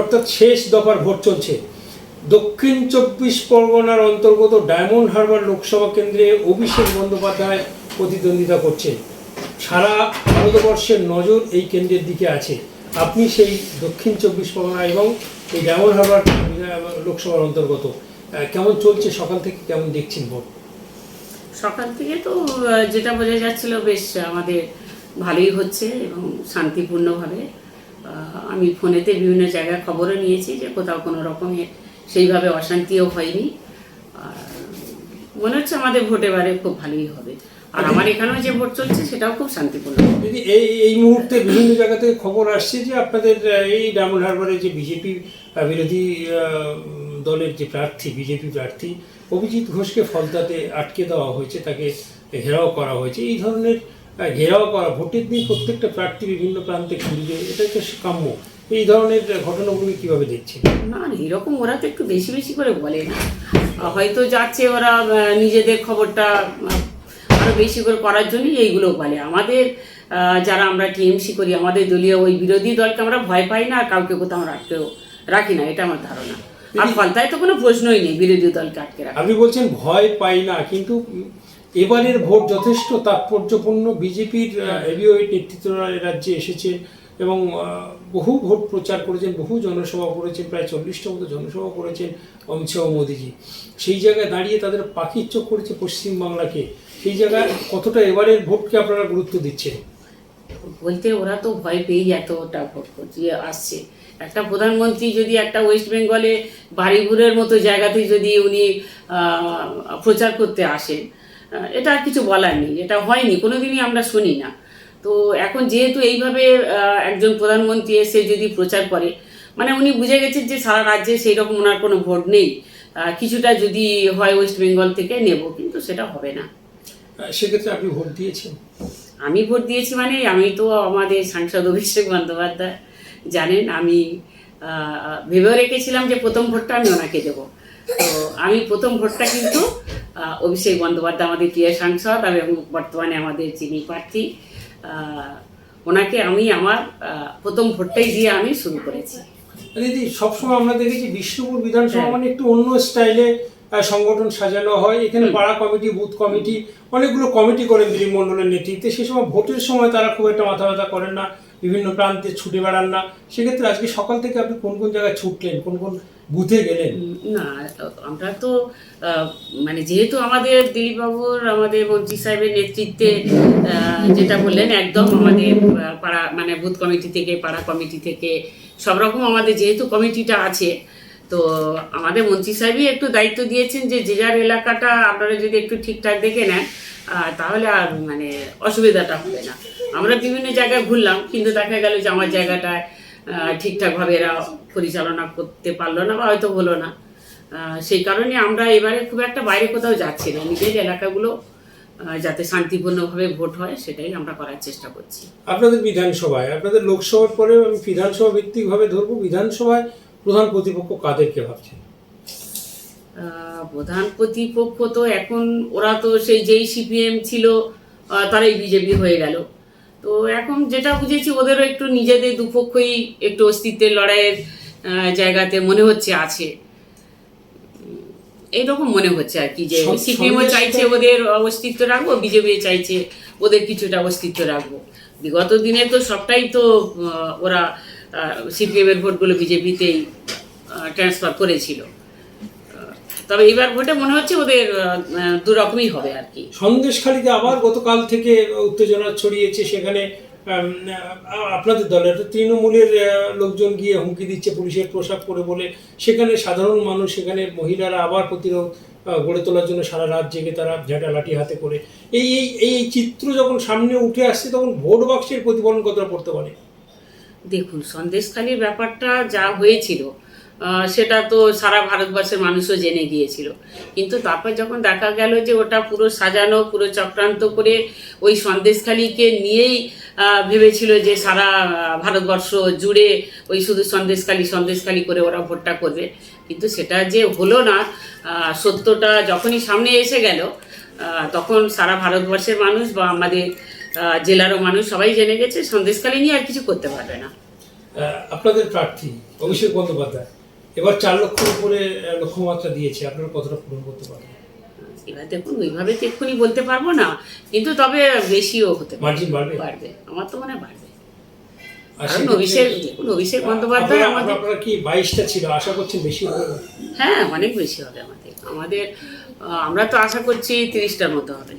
অর্থাৎ শেষ দফার ভোট চলছে। দক্ষিণ চব্বিশ পরগনার অন্তর্গত ডায়মন্ড হারবার লোকসভা কেন্দ্রে অভিষেক বন্দ্যোপাধ্যায় প্রতিদ্বন্দ্বিতা করছেন সারা ভারতবর্ষের নজর এই কেন্দ্রের দিকে আছে। আপনি সেই দক্ষিণ চব্বিশ পরগনা এবং এই ডায়মন্ড হারবার লোকসভার অন্তর্গত কেমন চলছে? সকাল থেকে কেমন দেখছেন ভোট? সকাল থেকে তো যেটা বোঝা যাচ্ছিল বেশ আমাদের ভালোই হচ্ছে এবং শান্তিপূর্ণভাবে আমি ফোনেতে বিভিন্ন জায়গায় খবরও নিয়েছি যে কোথাও কোনো রকমের সেইভাবে অশান্তিও হয়নি। মনে হচ্ছে আমাদের ভোট এবারে খুব ভালোই হবে। আর আমার এখানেও যে ভোট চলছে সেটাও খুব শান্তিপূর্ণ দিদি, এই এই মুহূর্তে বিভিন্ন জায়গা থেকে খবর আসছে যে আপনাদের এই ডায়মন্ড হারবারে যে বিজেপি বিরোধী দলের যে প্রার্থী, বিজেপি প্রার্থী অভিজিৎ ঘোষকে ফলতাতে আটকে দেওয়া হয়েছে, তাকে ঘেরাও করা হয়েছে। এই ধরনের ঘেরাও করা ভোটের দিন প্রত্যেকটা প্রার্থী বিভিন্ন প্রান্তে ঘুরিয়ে এটা তো কাম্য। এই ধরনের ঘটনাগুলি কীভাবে দেখছে? না এরকম ওরা তো একটু বেশি বেশি করে বলে না। হয়তো যাচ্ছে ওরা নিজেদের খবরটা আরও বেশি করে করার জন্যই এইগুলো বলে। আমাদের যারা আমরা টিএমসি করি আমাদের দলীয় ওই বিরোধী দলকে আমরা ভয় পাই না আর কাউকে কোথাও রাখতেও রাখি না এটা আমার ধারণা। আর ফলতায় তো কোনো প্রশ্নই নেই বিরোধী দলকে আটকে রাখা আপনি বলছেন ভয় পাই না কিন্তু এবারের ভোট যথেষ্ট, তাৎপর্যপূর্ণ। বিজেপির হেভিওয়েট নেতৃত্বরা রাজ্যে এসেছেন এবং বহু ভোট প্রচার করেছেন, বহু জনসভা করেছেন, প্রায় চল্লিশটা মতো জনসভা করেছেন অমিত শাহ মোদিজি। সেই জায়গায় দাঁড়িয়ে তাদের পাখির চোখ করেছে পশ্চিমবাংলাকে সেই জায়গায় কতটা এবারের ভোটকে আপনারা গুরুত্ব দিচ্ছেন? বলতে ওরা তো ভয় পেয়েই এতটা ভোট করছে আসছে। একটা প্রধানমন্ত্রী যদি একটা ওয়েস্ট বেঙ্গলে বাড়িঘুরের মতো জায়গাতে যদি উনি প্রচার করতে আসেন এটা আর কিছু বলার নেই এটা হয়নি কোনোদিনই আমরা শুনি না। তো এখন যেহেতু এইভাবে একজন প্রধানমন্ত্রী এসে যদি প্রচার করে মানে উনি বুঝে গেছেন যে সারা রাজ্যে সেই রকম ওনার কোনো ভোট নেই কিছুটা যদি হয় ওয়েস্ট বেঙ্গল থেকে নেব কিন্তু সেটা হবে না। সেক্ষেত্রে আপনি ভোট দিয়েছেন? আমি ভোট দিয়েছি মানে আমি তো আমাদের সাংসদ অভিষেক বন্দ্যোপাধ্যায় জানেন আমি ভেবেও রেখেছিলাম যে প্রথম ভোটটা আমি ওনাকে দেবো। তো আমি প্রথম ভোটটা কিন্তু অভিষেক বন্দ্যোপাধ্যায় আমাদের প্রিয় সাংসদ এবং বর্তমানে আমাদের যিনি প্রার্থী ওনাকে আমি আমার প্রথম ভোটটাই দিয়ে আমি শুরু করেছি। দিদি সবসময় আমরা দেখেছি বিষ্ণুপুর বিধানসভা হ্যাঁ। মানে একটু অন্য স্টাইলে সংগঠন সাজানো হয়। এখানে পাড়া কমিটি বুথ কমিটি অনেকগুলো কমিটি করেন দিলীপ মণ্ডলের নেতৃত্বে। সে সময় ভোটের সময় তারা খুব একটা মাথা ব্যথা করেন না বিভিন্ন প্রান্তে ছুটে বেড়ান না। সেক্ষেত্রে আজকে সকাল থেকে আপনি কোন কোন জায়গায় ছুটলেন? কোন কোন বুথে গেলেন? না আমরা তো মানে যেহেতু আমাদের দিলীপবাবুর, আমাদের মন্ত্রী সাহেবের নেতৃত্বে যেটা বললেন, একদম আমাদের পাড়া মানে বুথ কমিটি থেকে, পাড়া কমিটি থেকে, সব রকম আমাদের যেহেতু কমিটিটা আছে, তো আমাদের মন্ত্রী সাহেবই একটু দায়িত্ব দিয়েছেন যে যে যার এলাকাটা আপনারা যদি একটু ঠিকঠাক দেখে নেন তাহলে আর মানে অসুবিধাটা হবে না। আমরা বিভিন্ন জায়গায় ঘুরলাম, কিন্তু দেখা গেল যে আমার জায়গাটায় ঠিকঠাকভাবে এরা পরিচালনা করতে পারল না বা হয়তো হলো না। সেই কারণে আমরা এবারে খুব একটা বাইরে কোথাও যাচ্ছি না। নিজের এলাকাগুলো যাতে শান্তিপূর্ণভাবে ভোট হয় সেটাই আমরা করার চেষ্টা করছি। আপনাদের বিধানসভায় আপনাদের লোকসভার পরে আমি বিধানসভা ভিত্তিকভাবে ধরবো। বিধানসভায় প্রধান প্রতিপক্ষ কাদেরকে ভাবছেন? প্রধান প্রতিপক্ষ তো এখন ওরা তো সেই যেই সিপিএম ছিল তারাই বিজেপি হয়ে গেল। তো এখন যেটা বুঝেছি ওদেরও একটু নিজেদের দুপক্ষই একটু অস্তিত্বের লড়াইয়ের জায়গাতে মনে হচ্ছে আছে। এইরকম মনে হচ্ছে আর কি যে সিপিএমও চাইছে ওদের অস্তিত্ব রাখব বিজেপি চাইছে ওদের কিছুটা অস্তিত্ব রাখব। বিগত দিনে তো সবটাই তো ওরা সিপিএম এর ভোটগুলো বিজেপিতেই ট্রান্সফার করেছিল। তবে এবার ভোটে মনে হচ্ছে ওদের আহ, আহ, দু রকমই হবে আর কি। সন্দেশখালীতে আবার গতকাল থেকে উত্তেজনা ছড়িয়েছে সেখানে আপনাদের দলের তৃণমূলের লোকজন গিয়ে হুমকি দিচ্ছে পুলিশের পোশাক পরে বলে। সেখানে সাধারণ মানুষ সেখানে মহিলারা আবার প্রতিরোধ গড়ে তোলার জন্য সারা রাত জেগে তারা ঝাঁটা লাঠি হাতে করে। এই এই এই চিত্র যখন সামনে উঠে আসছে তখন ভোট বাক্সের প্রতিফলন কতটা পড়তে পারে? দেখুন সন্দেশখালির ব্যাপারটা যা হয়েছিল সেটা তো সারা ভারতবর্ষের মানুষও জেনে গিয়েছিল। কিন্তু তারপর যখন দেখা গেল যে ওটা পুরো সাজানো, পুরো চক্রান্ত করে ওই সন্দেশখালিকে নিয়েই ভেবেছিল যে সারা ভারতবর্ষ জুড়ে ওই শুধু সন্দেশখালি সন্দেশখালি করে ওরা ভোটটা করবে। কিন্তু সেটা যে হলো না সত্যটা যখনই সামনে এসে গেল তখন সারা ভারতবর্ষের মানুষ বা আমাদের জেলারও মানুষ সবাই জেনে গেছে, সন্দেশখালি নিয়ে আর কিছু করতে পারবে না। আপনাদের প্রার্থী অভিষেক বন্দ্যোপাধ্যায়। এবার চার লক্ষের উপরে লক্ষ্যমাত্রা দিয়েছে। আপনারা কতটা পূরণ করতে পারবেন? এবার দেখুন ওইভাবে তো এক্ষুনি বলতে পারব না কিন্তু তবে বেশিও হতে পারে। মার্জিন বাড়বে? বাড়বে। আমার তো মনে হয় বাড়বে। আর কারণ সেক্ষেত্রে- অভিষেক দেখুন অভিষেক বন্দ্যোপাধ্যায় আপনারা- আমাদের আপনারা কি বাইশটা ছিল? আশা করছেন বেশি হবে। হ্যাঁ অনেক বেশি হবে আমাদের। আমাদের আমরা তো আশা করছি তিরিশটার মতো হবে।